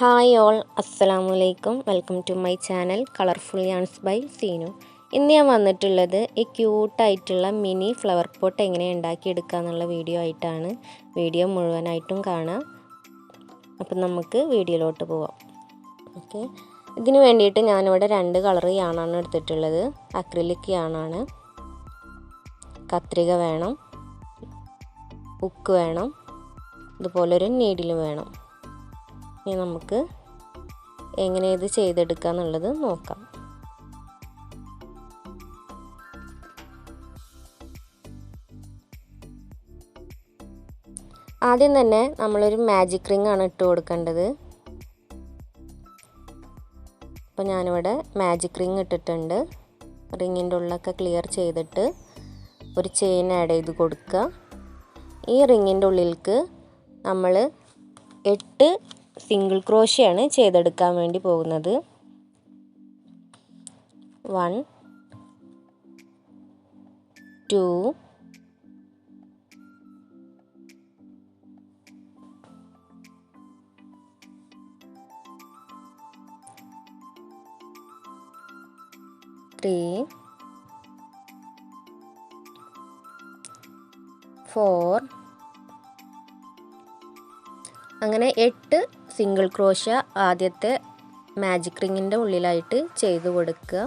Hi all അസ്സലാമു അലൈക്കും welcome to my channel colourful yarns by Seenu ഇന്ന് ഞാൻ വന്നിട്ടുള്ളത് ഈ ക്യൂട്ടായിട്ടുള്ള മിനി ഫ്ലവർ പോട്ട് എങ്ങനെ ഉണ്ടാക്കിയെടുക്കുക എന്നുള്ള വീഡിയോ ആയിട്ടാണ്. വീഡിയോ മുഴുവനായിട്ടും കാണാം. അപ്പം നമുക്ക് വീഡിയോയിലോട്ട് പോവാം. ഓക്കെ ഇതിന് വേണ്ടിയിട്ട് ഞാനിവിടെ രണ്ട് കളർ യാണാണ് എടുത്തിട്ടുള്ളത്. അക്രിലിക് യാണാണ് കത്രിക വേണം. ഉക്ക് വേണം. ഇതുപോലൊരു നീഡിലും വേണം. ഇനി നമുക്ക് എങ്ങനെ ഇത് ചെയ്തെടുക്കുക എന്നുള്ളത് നോക്കാം. ആദ്യം തന്നെ നമ്മളൊരു മാജിക് റിംഗ് ആണ് ഇട്ട് കൊടുക്കേണ്ടത്. അപ്പോൾ ഞാനിവിടെ മാജിക് റിംഗ് ഇട്ടിട്ടുണ്ട്. റിങ്ങിന്റെ ഉള്ളൊക്കെ ക്ലിയർ ചെയ്തിട്ട് ഒരു ചെയിൻ ആഡ് ചെയ്ത് കൊടുക്കുക. ഈ റിങ്ങിന്റെ ഉള്ളിലേക്ക് നമ്മൾ എട്ട് സിംഗിൾ ക്രോഷ്യാണ് ചെയ്തെടുക്കാൻ വേണ്ടി പോകുന്നത്. വൺ ടു ത്രീ ഫോർ അങ്ങനെ എട്ട് സിംഗിൾ ക്രോഷ ആദ്യത്തെ മാജിക് റിങ്ങിന്റെ ഉള്ളിലായിട്ട് ചെയ്തു കൊടുക്കുക.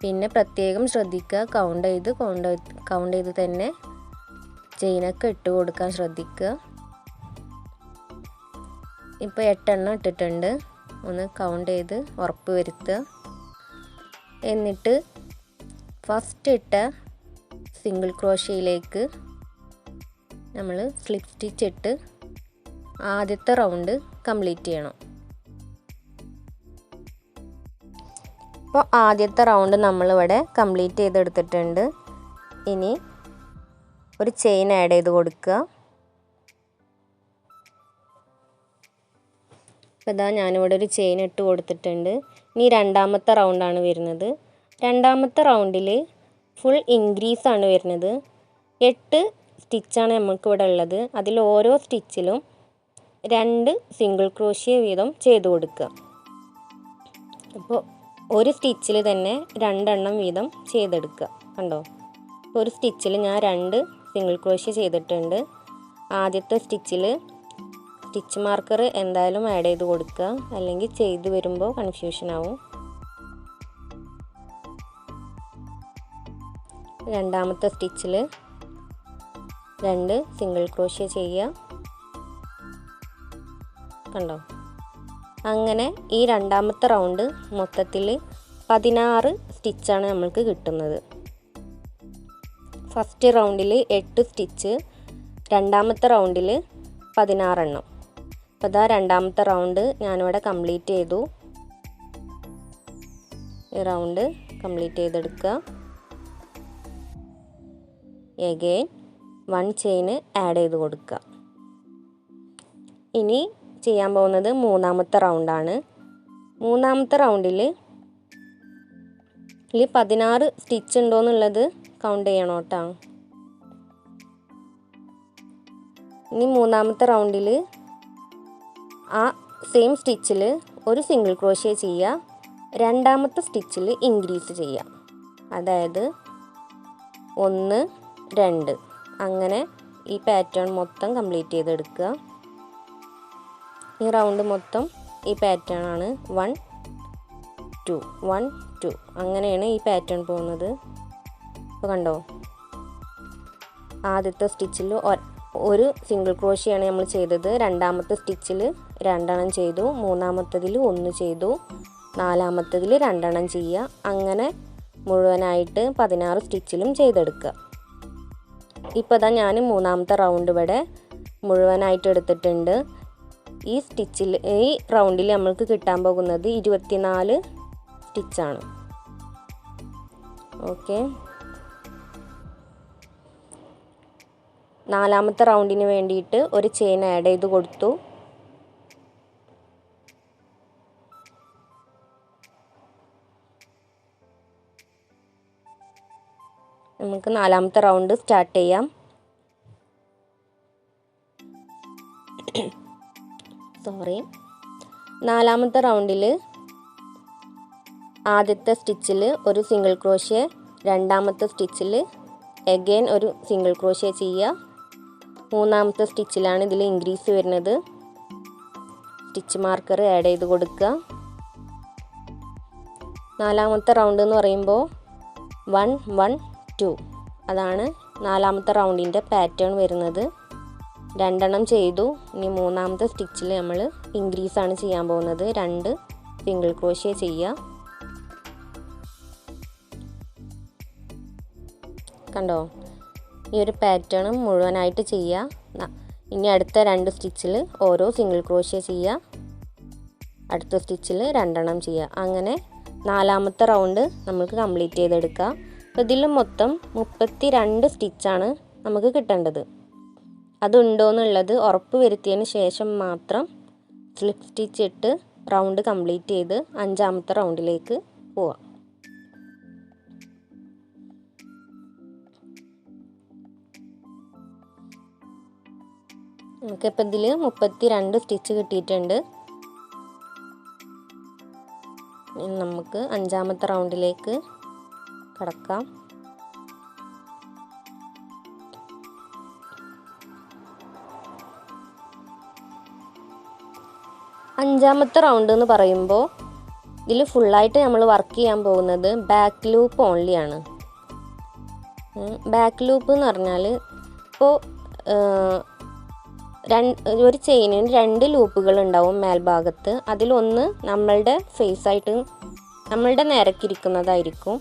പിന്നെ പ്രത്യേകം ശ്രദ്ധിക്കുക. കൗണ്ട് ചെയ്ത് കൗണ്ട് കൗണ്ട് ചെയ്ത് തന്നെ ചെയിനൊക്കെ ഇട്ട് കൊടുക്കാൻ ശ്രദ്ധിക്കുക. ഇപ്പോൾ എട്ടെണ്ണം ഇട്ടിട്ടുണ്ട്. ഒന്ന് കൗണ്ട് ചെയ്ത് ഉറപ്പ് വരുത്തുക. എന്നിട്ട് ഫസ്റ്റ് ഇട്ട സിംഗിൾ ക്രോഷയിലേക്ക് നമ്മൾ സ്ലിപ്പ് സ്റ്റിച്ച് ഇട്ട് ആദ്യത്തെ റൗണ്ട് കംപ്ലീറ്റ് ചെയ്യണം. അപ്പോൾ ആദ്യത്തെ റൗണ്ട് നമ്മളിവിടെ കംപ്ലീറ്റ് ചെയ്തെടുത്തിട്ടുണ്ട്. ഇനി ഒരു ചെയിൻ ആഡ് ചെയ്ത് കൊടുക്കുക. അപ്പോൾ ഇതാ ഞാനിവിടെ ഒരു ചെയിൻ ഇട്ട് കൊടുത്തിട്ടുണ്ട്. ഇനി രണ്ടാമത്തെ റൗണ്ടാണ് വരുന്നത്. രണ്ടാമത്തെ റൗണ്ടിൽ ഫുൾ ഇൻക്രീസാണ് വരുന്നത്. എട്ട് സ്റ്റിച്ചാണ് നമുക്കിവിടെ ഉള്ളത്. അതിൽ ഓരോ സ്റ്റിച്ചിലും രണ്ട് സിംഗിൾ ക്രോഷ്യ വീതം ചെയ്ത് കൊടുക്കുക. അപ്പോൾ ഒരു സ്റ്റിച്ചിൽ തന്നെ രണ്ടെണ്ണം വീതം ചെയ്തെടുക്കുക. കണ്ടോ? ഒരു സ്റ്റിച്ചിൽ ഞാൻ രണ്ട് സിംഗിൾ ക്രോഷ്യ ചെയ്തിട്ടുണ്ട്. ആദ്യത്തെ സ്റ്റിച്ചിൽ സ്റ്റിച്ച് മാർക്കർ എന്തായാലും ആഡ് ചെയ്ത് കൊടുക്കുക. അല്ലെങ്കിൽ ചെയ്ത് വരുമ്പോൾ കൺഫ്യൂഷൻ ആവും. രണ്ടാമത്തെ സ്റ്റിച്ചിൽ രണ്ട് സിംഗിൾ ക്രോഷ്യ ചെയ്യുക. കണ്ടോ? അങ്ങനെ ഈ രണ്ടാമത്തെ റൗണ്ട് മൊത്തത്തിൽ പതിനാറ് സ്റ്റിച്ചാണ് നമ്മൾക്ക് കിട്ടുന്നത്. ഫസ്റ്റ് റൗണ്ടിൽ എട്ട് സ്റ്റിച്ച് രണ്ടാമത്തെ റൗണ്ടിൽ പതിനാറെണ്ണം. അപ്പോൾ ഇതാ രണ്ടാമത്തെ റൗണ്ട് ഞാനിവിടെ കംപ്ലീറ്റ് ചെയ്തു. ഈ റൗണ്ട് കംപ്ലീറ്റ് ചെയ്തെടുക്കുക. എഗെയിൻ വൺ ചെയിൻ ആഡ് ചെയ്ത് കൊടുക്കുക. ഇനി ചെയ്യാൻ പോകുന്നത് മൂന്നാമത്തെ റൗണ്ടാണ് മൂന്നാമത്തെ റൗണ്ടിൽ ഇതിൽ പതിനാറ് സ്റ്റിച്ച് ഉണ്ടോ എന്നുള്ളത് കൗണ്ട് ചെയ്യണം കേട്ടോ. ഇനി മൂന്നാമത്തെ റൗണ്ടിൽ ആ സെയിം സ്റ്റിച്ചിൽ ഒരു സിംഗിൾ ക്രോഷ്യ ചെയ്യുക. രണ്ടാമത്തെ സ്റ്റിച്ചിൽ ഇൻക്രീസ് ചെയ്യുക. അതായത് ഒന്ന് രണ്ട്. അങ്ങനെ ഈ പാറ്റേൺ മൊത്തം കംപ്ലീറ്റ് ചെയ്തെടുക്കുക. ഈ റൗണ്ട് മൊത്തം ഈ പാറ്റേൺ ആണ്. വൺ ടു വൺ ടു അങ്ങനെയാണ് ഈ പാറ്റേൺ പോകുന്നത്. അപ്പോൾ കണ്ടോ? ആദ്യത്തെ സ്റ്റിച്ചിൽ ഒരു സിംഗിൾ ക്രോഷിയാണ് നമ്മൾ ചെയ്തത്. രണ്ടാമത്തെ സ്റ്റിച്ചിൽ രണ്ടെണ്ണം ചെയ്തു. മൂന്നാമത്തതിൽ ഒന്ന് ചെയ്തു. നാലാമത്തതിൽ രണ്ടെണ്ണം ചെയ്യുക. അങ്ങനെ മുഴുവനായിട്ട് പതിനാറ് സ്റ്റിച്ചിലും ചെയ്തെടുക്കുക. ഇപ്പോൾ ഇതാ ഞാൻ മൂന്നാമത്തെ റൗണ്ട് ഇവിടെ മുഴുവനായിട്ട് എടുത്തിട്ടുണ്ട്. ഈ സ്റ്റിച്ചിൽ ഈ റൗണ്ടിൽ നമ്മൾക്ക് കിട്ടാൻ പോകുന്നത് ഇരുപത്തിനാല് സ്റ്റിച്ചാണ്. ഓക്കെ. നാലാമത്തെ റൗണ്ടിന് വേണ്ടിയിട്ട് ഒരു ചെയിൻ ആഡ് ചെയ്ത് കൊടുത്തു. നമുക്ക് നാലാമത്തെ റൗണ്ട് സ്റ്റാർട്ട് ചെയ്യാം. സോറി നാലാമത്തെ റൗണ്ടിൽ ആദ്യത്തെ സ്റ്റിച്ചിൽ ഒരു സിംഗിൾ ക്രോഷ്യ രണ്ടാമത്തെ സ്റ്റിച്ചിൽ എഗെയിൻ ഒരു സിംഗിൾ ക്രോഷ്യ ചെയ്യുക. മൂന്നാമത്തെ സ്റ്റിച്ചിലാണ് ഇതിൽ ഇൻക്രീസ് വരുന്നത്. സ്റ്റിച്ച് മാർക്കർ ആഡ് ചെയ്ത് കൊടുക്കുക. നാലാമത്തെ റൗണ്ട് എന്ന് പറയുമ്പോൾ വൺ വൺ ടു അതാണ് നാലാമത്തെ റൗണ്ടിന്റെ പാറ്റേൺ വരുന്നത്. രണ്ടെണ്ണം ചെയ്തു. ഇനി മൂന്നാമത്തെ സ്റ്റിച്ചിൽ നമ്മൾ ഇൻക്രീസാണ് ചെയ്യാൻ പോകുന്നത്. രണ്ട് സിംഗിൾ ക്രോഷ്യ ചെയ്യുക കണ്ടോ? ഈ ഒരു പാറ്റേൺ മുഴുവനായിട്ട് ചെയ്യുക ഇനി അടുത്ത രണ്ട് സ്റ്റിച്ചിൽ ഓരോ സിംഗിൾ ക്രോഷ്യ ചെയ്യുക അടുത്ത സ്റ്റിച്ചിൽ രണ്ടെണ്ണം ചെയ്യുക അങ്ങനെ നാലാമത്തെ റൗണ്ട് നമുക്ക് കംപ്ലീറ്റ് ചെയ്തെടുക്കുക അപ്പോൾ ഇതിൽ മൊത്തം മുപ്പത്തി രണ്ട് സ്റ്റിച്ചാണ് നമുക്ക് കിട്ടേണ്ടത്. അതുണ്ടോ എന്നുള്ളത് ഉറപ്പ് വരുത്തിയതിന് ശേഷം മാത്രം സ്ലിപ്പ് സ്റ്റിച്ച് ഇട്ട് റൗണ്ട് കംപ്ലീറ്റ് ചെയ്ത് അഞ്ചാമത്തെ റൗണ്ടിലേക്ക് പോവാം. നമുക്കിപ്പോൾ ഇതിൽ മുപ്പത്തി രണ്ട് സ്റ്റിച്ച് കിട്ടിയിട്ടുണ്ട്. നമുക്ക് അഞ്ചാമത്തെ റൗണ്ടിലേക്ക് കടക്കാം. അഞ്ചാമത്തെ റൗണ്ട് എന്ന് പറയുമ്പോൾ ഇതിൽ ഫുള്ളായിട്ട് നമ്മൾ വർക്ക് ചെയ്യാൻ പോകുന്നത് ബാക്ക് ലൂപ്പ് ഓൺലി ആണ്. ബാക്ക് ലൂപ്പ് എന്ന് പറഞ്ഞാൽ ഇപ്പോൾ രണ്ട് ഒരു ചെയിനിന് രണ്ട് ലൂപ്പുകൾ ഉണ്ടാവും മേൽഭാഗത്ത്. അതിലൊന്ന് നമ്മളുടെ ഫേസ് ആയിട്ട് നമ്മളുടെ നേരക്കിരിക്കുന്നതായിരിക്കും.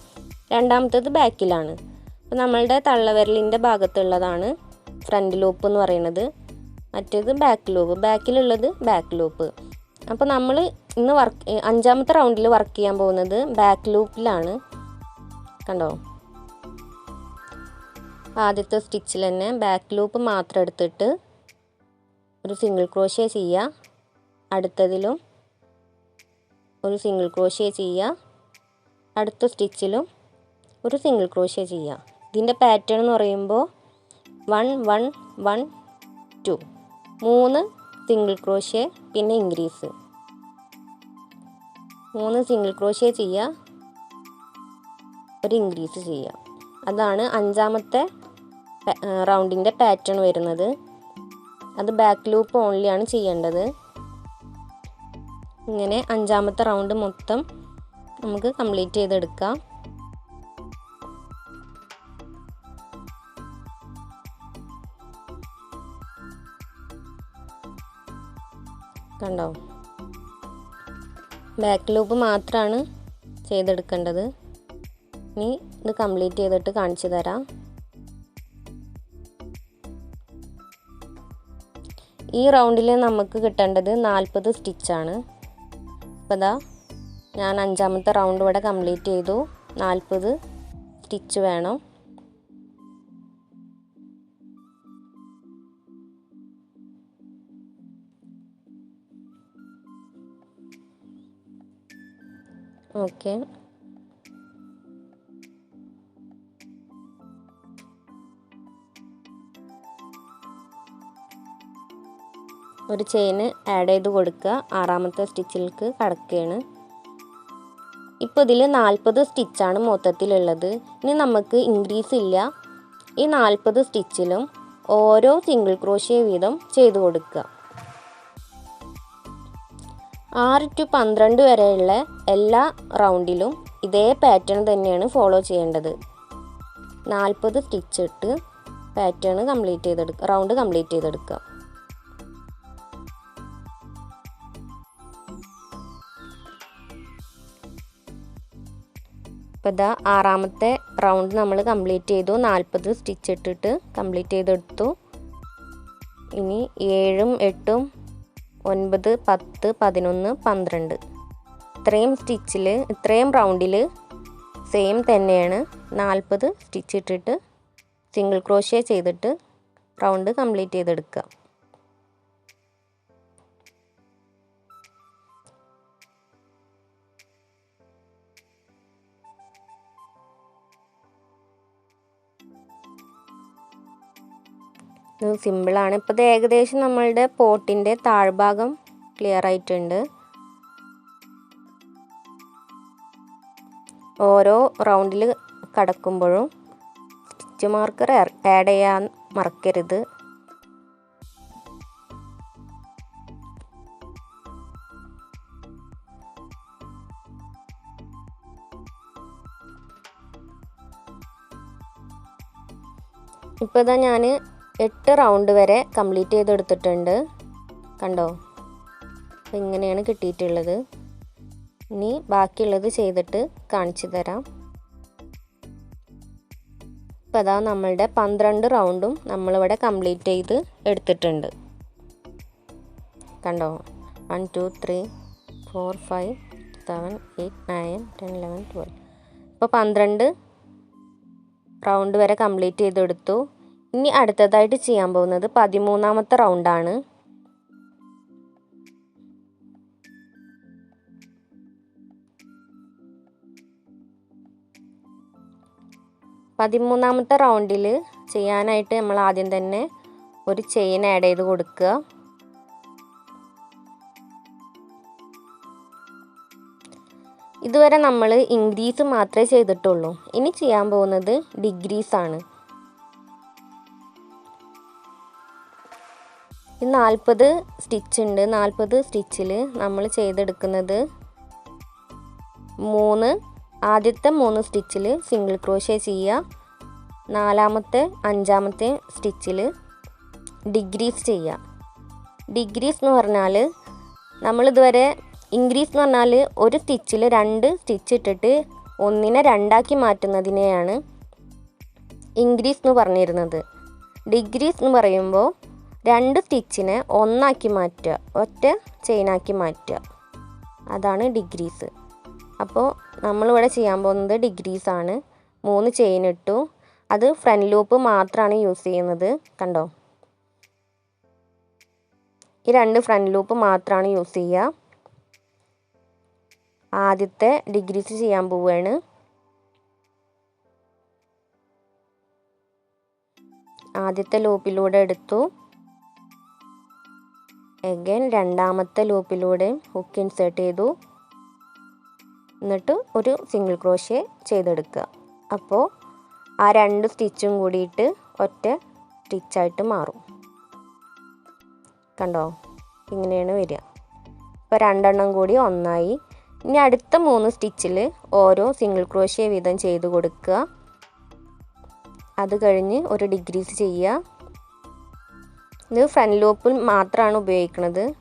രണ്ടാമത്തേത് ബാക്കിലാണ്. അപ്പോൾ നമ്മളുടെ തള്ളവിരലിന്റെ ഭാഗത്തുള്ളതാണ് ഫ്രണ്ട് ലൂപ്പ് എന്ന് പറയുന്നത്. മറ്റേത് ബാക്ക് ലൂപ്പ് ബാക്കിലുള്ളത് ബാക്ക് ലൂപ്പ് അപ്പോൾ നമ്മൾ ഇന്ന് വർക്ക് അഞ്ചാമത്തെ റൗണ്ടിൽ വർക്ക് ചെയ്യാൻ പോകുന്നത് ബാക്ക് ലൂപ്പിലാണ് കണ്ടോ? ആദ്യത്തെ സ്റ്റിച്ചിൽ തന്നെ ബാക്ക് ലൂപ്പ് മാത്രം എടുത്തിട്ട് ഒരു സിംഗിൾ ക്രോഷ്യ ചെയ്യുക അടുത്തതിലും ഒരു സിംഗിൾ ക്രോഷ്യ ചെയ്യുക അടുത്ത സ്റ്റിച്ചിലും ഒരു സിംഗിൾ ക്രോഷ്യ ചെയ്യുക ഇതിന്റെ പാറ്റേൺ എന്ന് പറയുമ്പോൾ വൺ വൺ വൺ ടു മൂന്ന് സിംഗിൾ ക്രോഷ്യ പിന്നെ ഇൻക്രീസ് മൂന്ന് സിംഗിൾ ക്രോഷ്യ ചെയ്യുക ഒരു ഇൻക്രീസ് ചെയ്യുക അതാണ് അഞ്ചാമത്തെ റൗണ്ടിന്റെ പാറ്റേൺ വരുന്നത്. അത് ബാക്ക് ലൂപ്പ് ഓൺലിയാണ് ചെയ്യേണ്ടത്. ഇങ്ങനെ അഞ്ചാമത്തെ റൗണ്ട് മൊത്തം നമുക്ക് കംപ്ലീറ്റ് ചെയ്തെടുക്കാം. കണ്ടോ? ബാക്ക് ലൂപ്പ് മാത്രമാണ് ചെയ്തെടുക്കേണ്ടത്. ഇനി ഇത് കംപ്ലീറ്റ് ചെയ്തിട്ട് കാണിച്ചു തരാം. ഈ റൗണ്ടിൽ നമുക്ക് കിട്ടേണ്ടത് നാൽപ്പത് സ്റ്റിച്ചാണ് അപ്പോൾ ഇതാ ഞാൻ അഞ്ചാമത്തെ റൗണ്ട് ഇവിടെ കംപ്ലീറ്റ് ചെയ്തു. നാൽപ്പത് സ്റ്റിച്ച് വേണം. ഓക്കെ. ഒരു ചെയിന് ആഡ് ചെയ്ത് കൊടുക്കുക. ആറാമത്തെ സ്റ്റിച്ചിലേക്ക് കടക്കുകയാണ്. ഇപ്പോൾ ഇതിൽ നാൽപ്പത് സ്റ്റിച്ചാണ് മൊത്തത്തിലുള്ളത്. ഇനി നമുക്ക് ഇൻക്രീസ് ഇല്ല. ഈ നാൽപ്പത് സ്റ്റിച്ചിലും ഓരോ സിംഗിൾ ക്രോഷ്യ വീതം ചെയ്ത് കൊടുക്കുക. ആറ് ടു പന്ത്രണ്ട് വരെയുള്ള എല്ലാ റൗണ്ടിലും ഇതേ പാറ്റേൺ തന്നെയാണ് ഫോളോ ചെയ്യേണ്ടത്. നാൽപ്പത് സ്റ്റിച്ച് ഇട്ട് പാറ്റേൺ കംപ്ലീറ്റ് ചെയ്തെടുക്കുക റൗണ്ട് കംപ്ലീറ്റ് ചെയ്തെടുക്കുക. ഇപ്പോൾ ഇതാ ആറാമത്തെ റൗണ്ട് നമ്മൾ കംപ്ലീറ്റ് ചെയ്തു. നാൽപ്പത് സ്റ്റിച്ച് ഇട്ടിട്ട് കംപ്ലീറ്റ് ചെയ്തെടുത്തു. ഇനി ഏഴും എട്ടും ഒൻപത് പത്ത് പതിനൊന്ന് പന്ത്രണ്ട്. ഇത്രയും സ്റ്റിച്ചിൽ ഇത്രയും റൗണ്ടിൽ സെയിം തന്നെയാണ്. നാൽപ്പത് സ്റ്റിച്ച് ഇട്ടിട്ട് സിംഗിൾ ക്രോഷ്യ ചെയ്തിട്ട് റൗണ്ട് കംപ്ലീറ്റ് ചെയ്തെടുക്കുക. ഇത് സിമ്പിളാണ് ഇപ്പോൾ ഇത് ഏകദേശം നമ്മളുടെ പോട്ടിന്റെ താഴ്ഭാഗം ക്ലിയർ ആയിട്ടുണ്ട്. ഓരോ റൗണ്ടിൽ കടക്കുമ്പോഴും സ്റ്റിച്ച് മാർക്കർ ആഡ് ചെയ്യാൻ മറക്കരുത്. ഇപ്പോൾ ഇതാ ഞാൻ എട്ട് റൗണ്ട് വരെ കംപ്ലീറ്റ് ചെയ്തെടുത്തിട്ടുണ്ട്. കണ്ടോ? അപ്പോൾ ഇങ്ങനെയാണ് കിട്ടിയിട്ടുള്ളത്. ഇനി ബാക്കിയുള്ളത് ചെയ്തിട്ട് കാണിച്ചു തരാം. ഇപ്പം അതാ നമ്മളുടെ പന്ത്രണ്ട് റൗണ്ടും നമ്മളിവിടെ കംപ്ലീറ്റ് ചെയ്ത് എടുത്തിട്ടുണ്ട്. കണ്ടോ? One two three four five seven eight nine ten eleven twelve. ഇപ്പോൾ പന്ത്രണ്ട് റൗണ്ട് വരെ കംപ്ലീറ്റ് ചെയ്തെടുത്തു. ഇനി അടുത്തതായിട്ട് ചെയ്യാൻ പോകുന്നത് പതിമൂന്നാമത്തെ റൗണ്ടാണ് പതിമൂന്നാമത്തെ റൗണ്ടിൽ ചെയ്യാനായിട്ട് നമ്മൾ ആദ്യം തന്നെ ഒരു ചെയിൻ ആഡ് ചെയ്ത് കൊടുക്കുക. ഇതുവരെ നമ്മൾ ഇൻക്രീസ് മാത്രമേ ചെയ്തിട്ടുള്ളൂ. ഇനി ചെയ്യാൻ പോകുന്നത് ഡിഗ്രീസ് ആണ്. ഈ നാൽപ്പത് സ്റ്റിച്ച് ഉണ്ട്. നാൽപ്പത് സ്റ്റിച്ചിൽ നമ്മൾ ചെയ്തെടുക്കുന്നത് മൂന്ന് ആദ്യത്തെ മൂന്ന് സ്റ്റിച്ചിൽ സിംഗിൾ ക്രോഷ്യ ചെയ്യുക. നാലാമത്തെ അഞ്ചാമത്തെ സ്റ്റിച്ചിൽ ഡിഗ്രീസ് ചെയ്യുക. ഡിഗ്രീസ് എന്ന് പറഞ്ഞാൽ നമ്മളിതുവരെ ഇൻക്രീസ് എന്ന് പറഞ്ഞാൽ ഒരു സ്റ്റിച്ചിൽ രണ്ട് സ്റ്റിച്ച് ഇട്ടിട്ട് ഒന്നിനെ രണ്ടാക്കി മാറ്റുന്നതിനെയാണ് ഇൻക്രീസ് എന്ന് പറഞ്ഞിരുന്നത്. ഡിഗ്രീസ് എന്ന് പറയുമ്പോൾ രണ്ട് സ്റ്റിച്ചിനെ ഒന്നാക്കി മാറ്റുക. ഒറ്റ ചെയിനാക്കി മാറ്റുക. അതാണ് ഡിഗ്രീസ് അപ്പോൾ നമ്മളിവിടെ ചെയ്യാൻ പോകുന്നത് ഡിഗ്രീസ് ആണ്. മൂന്ന് ചെയിൻ ഇട്ടു. അത് ഫ്രണ്ട് ലൂപ്പ് മാത്രമാണ് യൂസ് ചെയ്യുന്നത്. കണ്ടോ? ഈ രണ്ട് ഫ്രണ്ട് ലൂപ്പ് മാത്രമാണ് യൂസ് ചെയ്യുക. ആദ്യത്തെ ഡിഗ്രീസ് ചെയ്യാൻ പോവുകയാണ്. ആദ്യത്തെ ലൂപ്പിലൂടെ എടുത്തു. എഗൈൻ രണ്ടാമത്തെ ലൂപ്പിലൂടെ ഹുക്ക് ഇൻസേർട്ട് ചെയ്തു. എന്നിട്ട് ഒരു സിംഗിൾ ക്രോഷ്യ ചെയ്തെടുക്കുക. അപ്പോൾ ആ രണ്ട് സ്റ്റിച്ചും കൂടിയിട്ട് ഒറ്റ സ്റ്റിച്ചായിട്ട് മാറും. കണ്ടോ? ഇങ്ങനെയാണ് വരിക. ഇപ്പോൾ രണ്ടെണ്ണം കൂടി ഒന്നായി. ഇനി അടുത്ത മൂന്ന് സ്റ്റിച്ചിൽ ഓരോ സിംഗിൾ ക്രോഷ്യ വീതം ചെയ്ത് കൊടുക്കുക. അത് കഴിഞ്ഞ് ഒരു ഡിഗ്രീസ് ചെയ്യുക ഇത് ഫ്രണ്ട് ലൂപ്പിൽ മാത്രമാണ് ഉപയോഗിക്കുന്നത്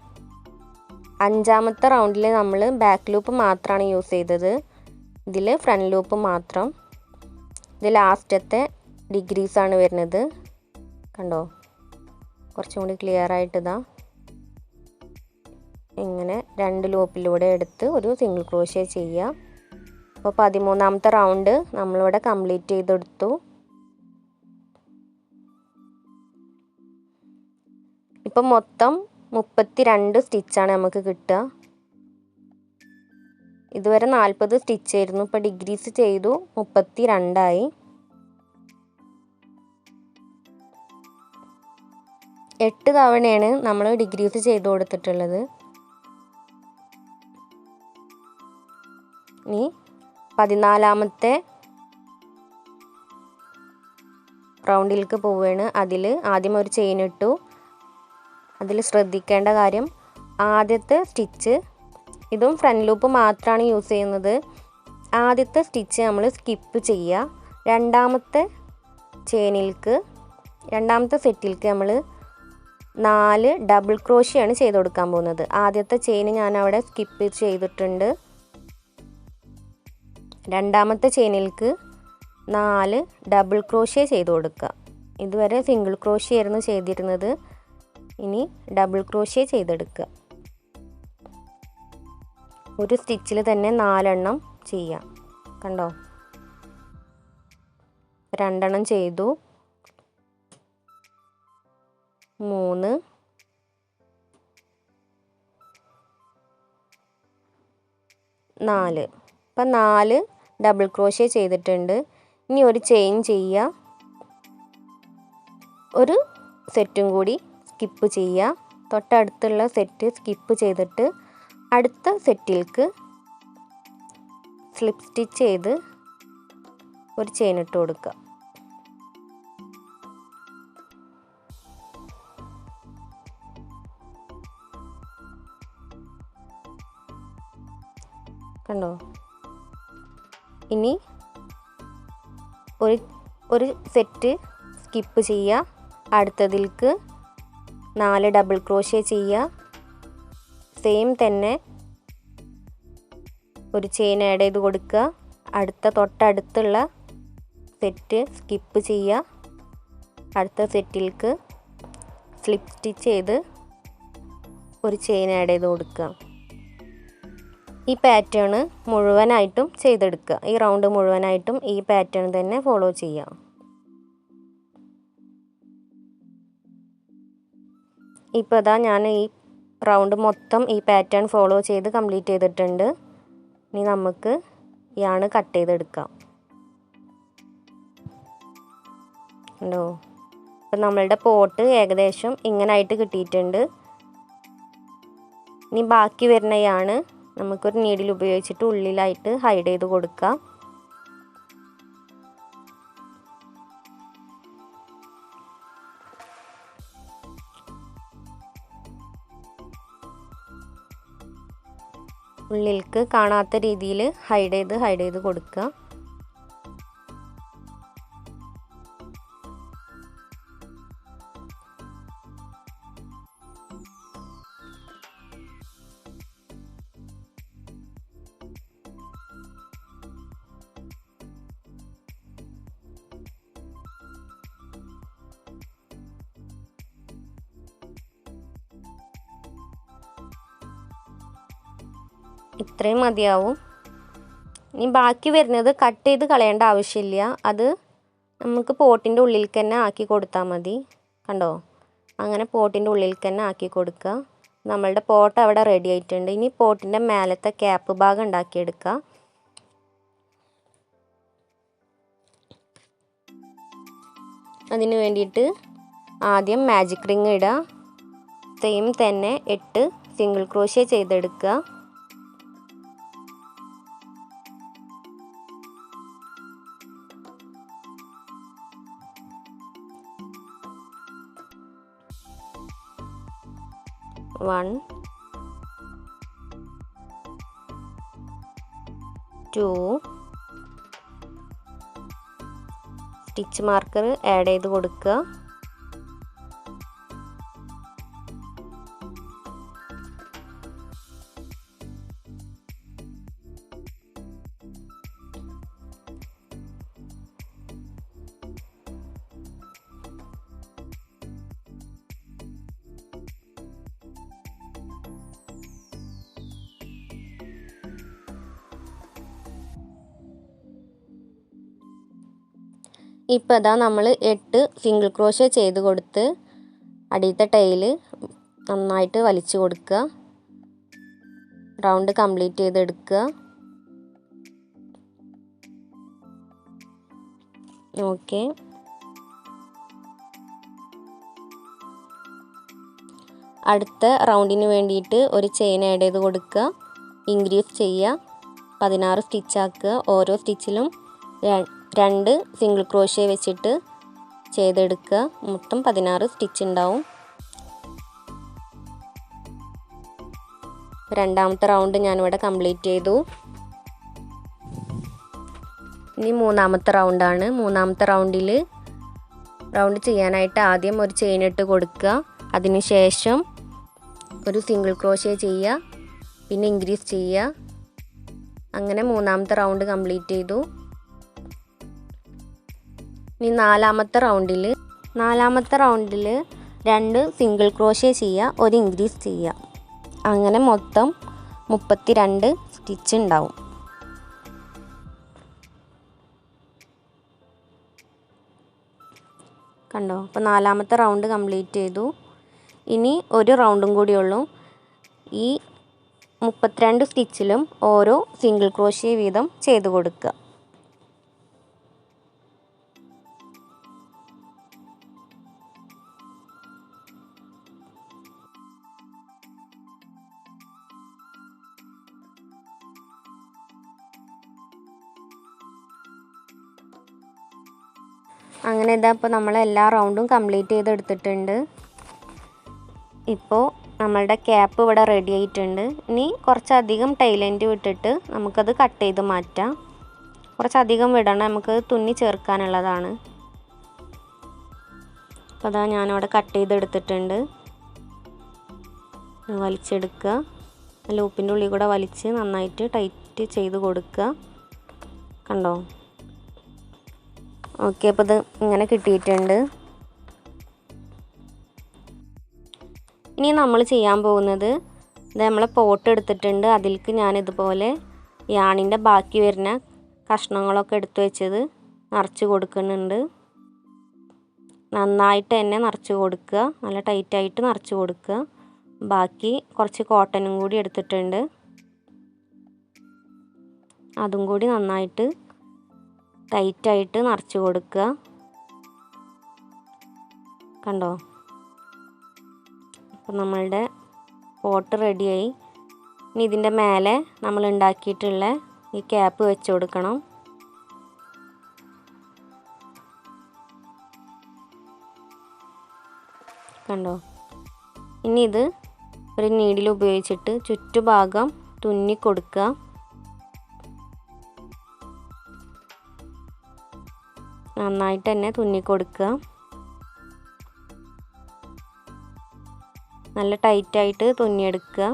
അഞ്ചാമത്തെ റൗണ്ടിൽ നമ്മൾ ബാക്ക് ലൂപ്പ് മാത്രമാണ് യൂസ് ചെയ്തത്. ഇതിൽ ഫ്രണ്ട് ലൂപ്പ് മാത്രം. ഇത് ലാസ്റ്റത്തെ ഡിഗ്രീസ് ആണ് വരുന്നത്. കണ്ടോ? കുറച്ചും കൂടി ക്ലിയർ ആയിട്ട് ഇതാ. ഇങ്ങനെ രണ്ട് ലൂപ്പിലൂടെ എടുത്ത് ഒരു സിംഗിൾ ക്രോഷ്യ ചെയ്യുക അപ്പോൾ പതിമൂന്നാമത്തെ റൗണ്ട് നമ്മളിവിടെ കംപ്ലീറ്റ് ചെയ്തെടുത്തു. ഇപ്പം മൊത്തം മുപ്പത്തി രണ്ട് സ്റ്റിച്ചാണ് നമുക്ക് കിട്ടുക. ഇതുവരെ നാൽപ്പത് സ്റ്റിച്ച് ആയിരുന്നു. ഇപ്പോൾ ഡിഗ്രീസ് ചെയ്തു മുപ്പത്തി രണ്ടായി എട്ട് തവണയാണ് നമ്മൾ ഡിഗ്രീസ് ചെയ്ത് കൊടുത്തിട്ടുള്ളത്. ഇനി പതിനാലാമത്തെ റൗണ്ടിലേക്ക് പോവുകയാണ്. അതിൽ ആദ്യം ഒരു ചെയിൻ ഇട്ടു. അതിൽ ശ്രദ്ധിക്കേണ്ട കാര്യം ആദ്യത്തെ സ്റ്റിച്ച്. ഇതും ഫ്രണ്ട് ലൂപ്പ് മാത്രമാണ് യൂസ് ചെയ്യുന്നത്. ആദ്യത്തെ സ്റ്റിച്ച് നമ്മൾ സ്കിപ്പ് ചെയ്യുക രണ്ടാമത്തെ ചെയിനിൽക്ക് രണ്ടാമത്തെ സെറ്റിൽക്ക് നമ്മൾ നാല് ഡബിൾ ക്രോഷിയാണ് ചെയ്ത് കൊടുക്കാൻ പോകുന്നത്. ആദ്യത്തെ ചെയിൻ ഞാൻ അവിടെ സ്കിപ്പ് ചെയ്തിട്ടുണ്ട്. രണ്ടാമത്തെ ചെയിനിൽക്ക് നാല് ഡബിൾ ക്രോഷ്യ ചെയ്ത് കൊടുക്കുക ഇതുവരെ സിംഗിൾ ക്രോഷ്യ ആയിരുന്നു ചെയ്തിരുന്നത്. ഇനി ഡബിൾ ക്രോഷ്യ ചെയ്തെടുക്കുക. ഒരു സ്റ്റിച്ചിൽ തന്നെ നാലെണ്ണം ചെയ്യാം. കണ്ടോ? രണ്ടെണ്ണം ചെയ്തു. മൂന്ന്. നാല്. അപ്പം നാല് ഡബിൾ ക്രോഷ്യ ചെയ്തിട്ടുണ്ട്. ഇനി ഒരു ചെയിൻ ചെയ്യുക. ഒരു സെറ്റും കൂടി സ്കിപ്പ് ചെയ്യുക. തൊട്ടടുത്തുള്ള സെറ്റ് സ്കിപ്പ് ചെയ്തിട്ട് അടുത്ത സെറ്റിലേക്ക് സ്ലിപ്പ് സ്റ്റിച്ച് ചെയ്ത് ഒരു ചെയിൻ ഇട്ട് കൊടുക്കുക. കണ്ടോ? ഇനി ഒരു ഒരു സെറ്റ് സ്കിപ്പ് ചെയ്യുക. അടുത്തതിലേക്ക് നാല് ഡബിൾ ക്രോഷ്യ ചെയ്യുക. സെയിം തന്നെ ഒരു ചെയിൻ ആഡ് ചെയ്ത് കൊടുക്കുക. അടുത്ത തൊട്ടടുത്തുള്ള സെറ്റ് സ്കിപ്പ് ചെയ്യുക. അടുത്ത സെറ്റിലേക്ക് സ്ലിപ്പ് സ്റ്റിച്ച് ചെയ്ത് ഒരു ചെയിൻ ആഡ് ചെയ്ത് കൊടുക്കുക. ഈ പാറ്റേൺ മുഴുവനായിട്ടും ചെയ്തെടുക്കുക. ഈ റൗണ്ട് മുഴുവനായിട്ടും ഈ പാറ്റേൺ തന്നെ ഫോളോ ചെയ്യുക. ഇപ്പോൾ ഇതാ ഞാൻ ഈ റൗണ്ട് മൊത്തം ഈ പാറ്റേൺ ഫോളോ ചെയ്ത് കംപ്ലീറ്റ് ചെയ്തിട്ടുണ്ട്. ഇനി നമുക്ക് ഇയാണ് കട്ട് ചെയ്തെടുക്കാം. ഉണ്ടോ ഇപ്പം നമ്മളുടെ പോട്ട് ഏകദേശം ഇങ്ങനായിട്ട് കിട്ടിയിട്ടുണ്ട്. ഇനി ബാക്കി വരുന്നയാണ് നമുക്കൊരു നീഡിൽ ഉപയോഗിച്ചിട്ട് ഉള്ളിലായിട്ട് ഹൈഡ് ചെയ്ത് കൊടുക്കാം. ഉള്ളിലേക്ക് കാണാത്ത രീതിയിൽ ഹൈഡ് ചെയ്ത് ഹൈഡ് ചെയ്ത് കൊടുക്കുക. ഇത്രയും മതിയാവും. ഇനി ബാക്കി വരുന്നത് കട്ട് ചെയ്ത് കളയേണ്ട ആവശ്യമില്ല. അത് നമുക്ക് പോട്ടിന്റെ ഉള്ളിലേക്ക് തന്നെ ആക്കി കൊടുത്താൽ മതി. കണ്ടോ? അങ്ങനെ പോട്ടിന്റെ ഉള്ളിലേക്ക് തന്നെ ആക്കി കൊടുക്കുക. നമ്മളുടെ പോട്ട് അവിടെ റെഡി ആയിട്ടുണ്ട്. ഇനി പോട്ടിന്റെ മേലത്തെ ക്യാപ്പ് ഭാഗം ഉണ്ടാക്കിയെടുക്കുക. അതിന് വേണ്ടിയിട്ട് ആദ്യം മാജിക് റിങ് ഇടുക. സെയിം തന്നെ എട്ട് സിംഗിൾ ക്രോഷ്യ ചെയ്തെടുക്കുക. One two stitch marker add ചെയ്ത് കൊടുക്കുക. ഇപ്പോൾ അതാ നമ്മൾ എട്ട് സിംഗിൾ ക്രോഷ്യ ചെയ്ത് കൊടുത്ത് അടിയത്തെ ടൈൽ നന്നായിട്ട് വലിച്ചു കൊടുക്കുക. റൗണ്ട് കംപ്ലീറ്റ് ചെയ്തെടുക്കുക. ഓക്കെ അടുത്ത റൗണ്ടിന് വേണ്ടിയിട്ട് ഒരു ചെയിൻ ആഡ് ചെയ്ത് കൊടുക്കുക. ഇൻക്രീസ് ചെയ്യുക. പതിനാറ് സ്റ്റിച്ച് ആക്കുക. ഓരോ സ്റ്റിച്ചിലും രണ്ട് സിംഗിൾ ക്രോഷ്യ വെച്ചിട്ട് ചെയ്തെടുക്കുക. മൊത്തം പതിനാറ് സ്റ്റിച്ച് ഉണ്ടാവും. രണ്ടാമത്തെ റൗണ്ട് ഞാനിവിടെ കംപ്ലീറ്റ് ചെയ്തു. ഇനി മൂന്നാമത്തെ റൗണ്ടാണ് മൂന്നാമത്തെ റൗണ്ടിൽ റൗണ്ട് ചെയ്യാനായിട്ട് ആദ്യം ഒരു ചെയിൻ ഇട്ട് കൊടുക്കുക. അതിനുശേഷം ഒരു സിംഗിൾ ക്രോഷ്യ ചെയ്യുക. പിന്നെ ഇൻക്രീസ് ചെയ്യുക. അങ്ങനെ മൂന്നാമത്തെ റൗണ്ട് കംപ്ലീറ്റ് ചെയ്തു. ഇനി നാലാമത്തെ റൗണ്ടിൽ നാലാമത്തെ റൗണ്ടിൽ രണ്ട് സിംഗിൾ ക്രോഷ്യ ചെയ്യുക ഒരു ഇൻക്രീസ് ചെയ്യുക. അങ്ങനെ മൊത്തം മുപ്പത്തി രണ്ട് സ്റ്റിച്ച് ഉണ്ടാവും. കണ്ടോ? അപ്പോൾ നാലാമത്തെ റൗണ്ട് കംപ്ലീറ്റ് ചെയ്തു. ഇനി ഒരു റൗണ്ടും കൂടിയുള്ളൂ ഈ മുപ്പത്തിരണ്ട് സ്റ്റിച്ചിലും ഓരോ സിംഗിൾ ക്രോഷ്യ വീതം ചെയ്ത് കൊടുക്കുക. ഇപ്പോൾ നമ്മൾ എല്ലാ റൗണ്ടും കംപ്ലീറ്റ് ചെയ്തെടുത്തിട്ടുണ്ട്. ഇപ്പോൾ നമ്മളുടെ ക്യാപ്പ് ഇവിടെ റെഡി ആയിട്ടുണ്ട്. ഇനി കുറച്ചധികം ടൈലന്റ് വിട്ടിട്ട് നമുക്കത് കട്ട് ചെയ്ത് മാറ്റാം. കുറച്ചധികം വിടണം. നമുക്ക് തുന്നി ചേർക്കാനുള്ളതാണ്. അപ്പോൾ അതാ ഞാനവിടെ കട്ട് ചെയ്തെടുത്തിട്ടുണ്ട്. വലിച്ചെടുക്കുക. ലൂപ്പിന്റെ ഉള്ളിൽ കൂടെ വലിച്ച് നന്നായിട്ട് ടൈറ്റ് ചെയ്ത് കൊടുക്കുക. കണ്ടോ? ഓക്കെ അപ്പോൾ ഇത് ഇങ്ങനെ കിട്ടിയിട്ടുണ്ട്. ഇനി നമ്മൾ ചെയ്യാൻ പോകുന്നത് ഇത് നമ്മളെ പോട്ട് എടുത്തിട്ടുണ്ട്. അതിലേക്ക് ഞാനിതുപോലെ യാണിന്റെ ബാക്കി വരുന്ന കഷ്ണങ്ങളൊക്കെ എടുത്തു വെച്ചത് നിറച്ച് കൊടുക്കുന്നുണ്ട്. നന്നായിട്ട് തന്നെ നിറച്ച് കൊടുക്കുക. നല്ല ടൈറ്റായിട്ട് നിറച്ച് കൊടുക്കുക. ബാക്കി കുറച്ച് കോട്ടനും കൂടി എടുത്തിട്ടുണ്ട്. അതും കൂടി നന്നായിട്ട് ടൈറ്റായിട്ട് നിറച്ച് കൊടുക്കുക. കണ്ടോ? അപ്പം നമ്മളുടെ പോട്ട് റെഡിയായി. ഇനി ഇതിന്റെ മേലെ നമ്മൾ ഉണ്ടാക്കിയിട്ടുള്ള ഈ ക്യാപ്പ് വെച്ച് കൊടുക്കണം. കണ്ടോ? ഇനി ഇത് ഒരു നീഡിൽ ഉപയോഗിച്ചിട്ട് ചുറ്റുഭാഗം തുന്നി കൊടുക്കുക. നന്നായിട്ട് തന്നെ തുന്നി കൊടുക്കുക നല്ല ടൈറ്റായിട്ട് തുന്നിയെടുക്കുക.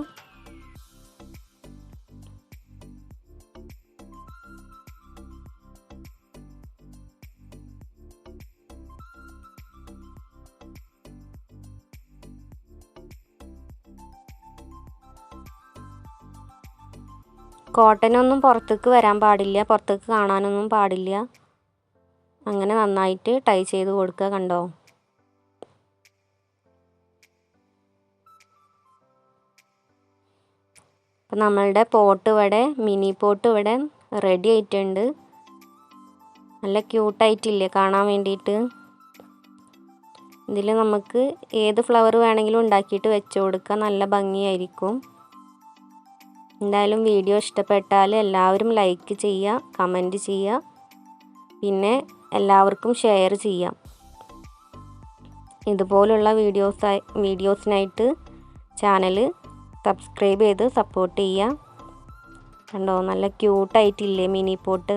കോട്ടനൊന്നും പുറത്തേക്ക് വരാൻ പാടില്ല. പുറത്തേക്ക് കാണാനൊന്നും പാടില്ല. അങ്ങനെ നന്നായിട്ട് ടൈ ചെയ്ത് കൊടുക്കുക കണ്ടോ? അപ്പം നമ്മളുടെ പോട്ട് ഇവിടെ മിനി പോട്ട് ഇവിടെ റെഡി ആയിട്ടുണ്ട്. നല്ല ക്യൂട്ടായിട്ടില്ലേ കാണാൻ വേണ്ടിയിട്ട്. ഇതിൽ നമുക്ക് ഏത് ഫ്ലവർ വേണമെങ്കിലും ഉണ്ടാക്കിയിട്ട് വെച്ച് കൊടുക്കുക നല്ല ഭംഗിയായിരിക്കും. എന്തായാലും വീഡിയോ ഇഷ്ടപ്പെട്ടാൽ എല്ലാവരും ലൈക്ക് ചെയ്യുക കമന്റ് ചെയ്യുക. പിന്നെ എല്ലാവർക്കും ഷെയർ ചെയ്യാം. ഇതുപോലുള്ള വീഡിയോസ് വീഡിയോസിനായിട്ട് ചാനൽ സബ്സ്ക്രൈബ് ചെയ്ത് സപ്പോർട്ട് ചെയ്യുക. കണ്ടോ നല്ല ക്യൂട്ടായിട്ടില്ലേ മിനി പോട്ട്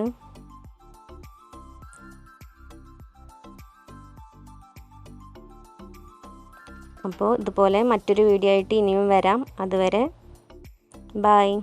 അപ്പോൾ ഇതുപോലെ മറ്റൊരു വീഡിയോ ആയിട്ട് ഇനിയും വരാം. അതുവരെ ബായ്